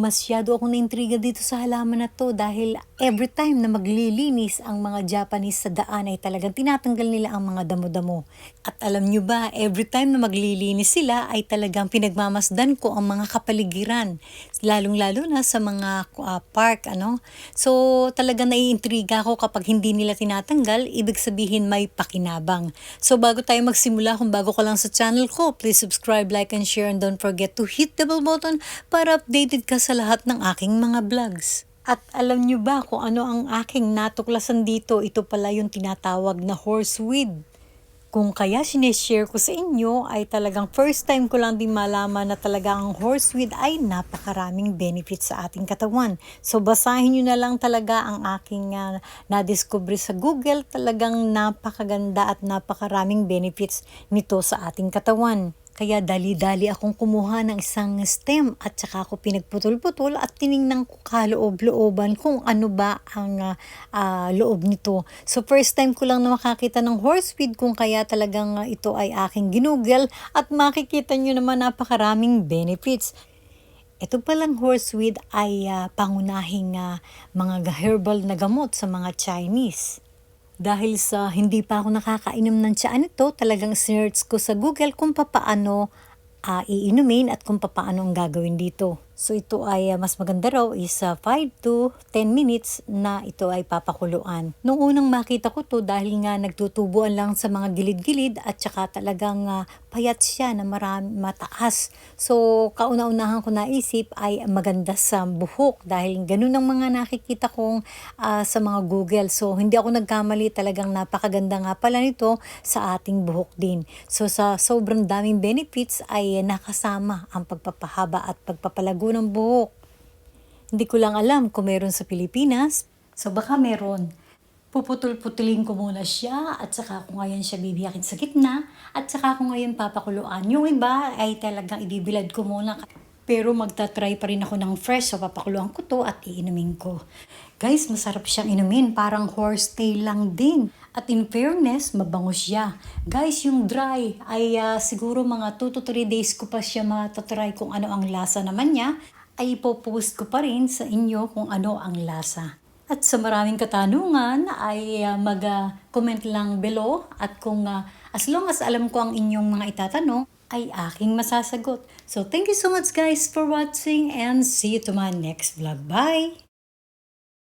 Masyado akong naintriga dito sa halaman na to dahil every time na maglilinis ang mga Japanese sa daan ay talagang tinatanggal nila ang mga damo-damo. At alam nyo ba, every time na maglilinis sila ay talagang pinagmamasdan ko ang mga kapaligiran. Lalong-lalo na sa mga ah, park, ano. So talagang naiintriga ako kapag hindi nila tinatanggal, ibig sabihin may pakinabang. So bago tayo magsimula, kung bago ka lang sa channel ko, please subscribe, like, and share, and don't forget to hit the bell button para updated ka sa lahat ng aking mga vlogs. At alam nyo ba kung ano ang aking natuklasan dito? Ito pala yung tinatawag na horseweed. Kung kaya sineshare ko sa inyo ay talagang first time ko lang din malaman na talaga ang horseweed ay napakaraming benefits sa ating katawan. So basahin nyo na lang talaga ang aking uh, nadiscover sa Google. Talagang napakaganda at napakaraming benefits nito sa ating katawan. Kaya dali-dali akong kumuha ng isang stem at saka ako pinagputol-putol at tiningnan ko kaloob-looban kung ano ba ang ah, ah, loob nito. So first time ko lang na makakita ng horseweed kung kaya talagang ito ay aking ginugel at makikita nyo naman napakaraming benefits. Ito palang horseweed ay ah, pangunahing ah, mga herbal na gamot sa mga Chinese. Dahil sa hindi pa ako nakakainom ng tsaa nito, talagang search ko sa Google kung papaano ah, iinumin at kung papaano ang gagawin dito. So ito ay ah, mas maganda raw is ah, 5 to 10 minutes na ito ay papakuluan. Nung unang makita ko to dahil nga nagtutubuan lang sa mga gilid-gilid at saka talagang ah, payat siya na marami, mataas. So kauna-unahan ko naisip ay maganda sa buhok dahil ganun ang mga nakikita kong ah, sa mga Google. So hindi ako nagkamali talagang napakaganda nga pala nito sa ating buhok din. So sa sobrang daming benefits ay nakasama ang pagpapahaba at pagpapalago ng buhok. Hindi ko lang alam kung meron sa Pilipinas. So baka meron. Puputol-putulin ko muna siya at saka ko ngayon siya bibiyakin sa gitna at saka ko ngayon papakuluan. Yung iba ay talagang ibibilad ko muna. Pero magta-try pa rin ako ng fresh so papakuluan ko to at iinumin ko. Guys, masarap siyang inumin. Parang horsetail lang din. At in fairness, mabango siya. Guys, yung dry ay ah, siguro mga 2 to 3 days ko pa siya matatry kung ano ang lasa naman niya. Ay ipopost ko pa rin sa inyo kung ano ang lasa. At sa maraming katanungan ay ah, mag-comment lang below at kung ah, as long as alam ko ang inyong mga itatanong ay aking masasagot. So thank you so much guys for watching and see you to my next vlog. Bye!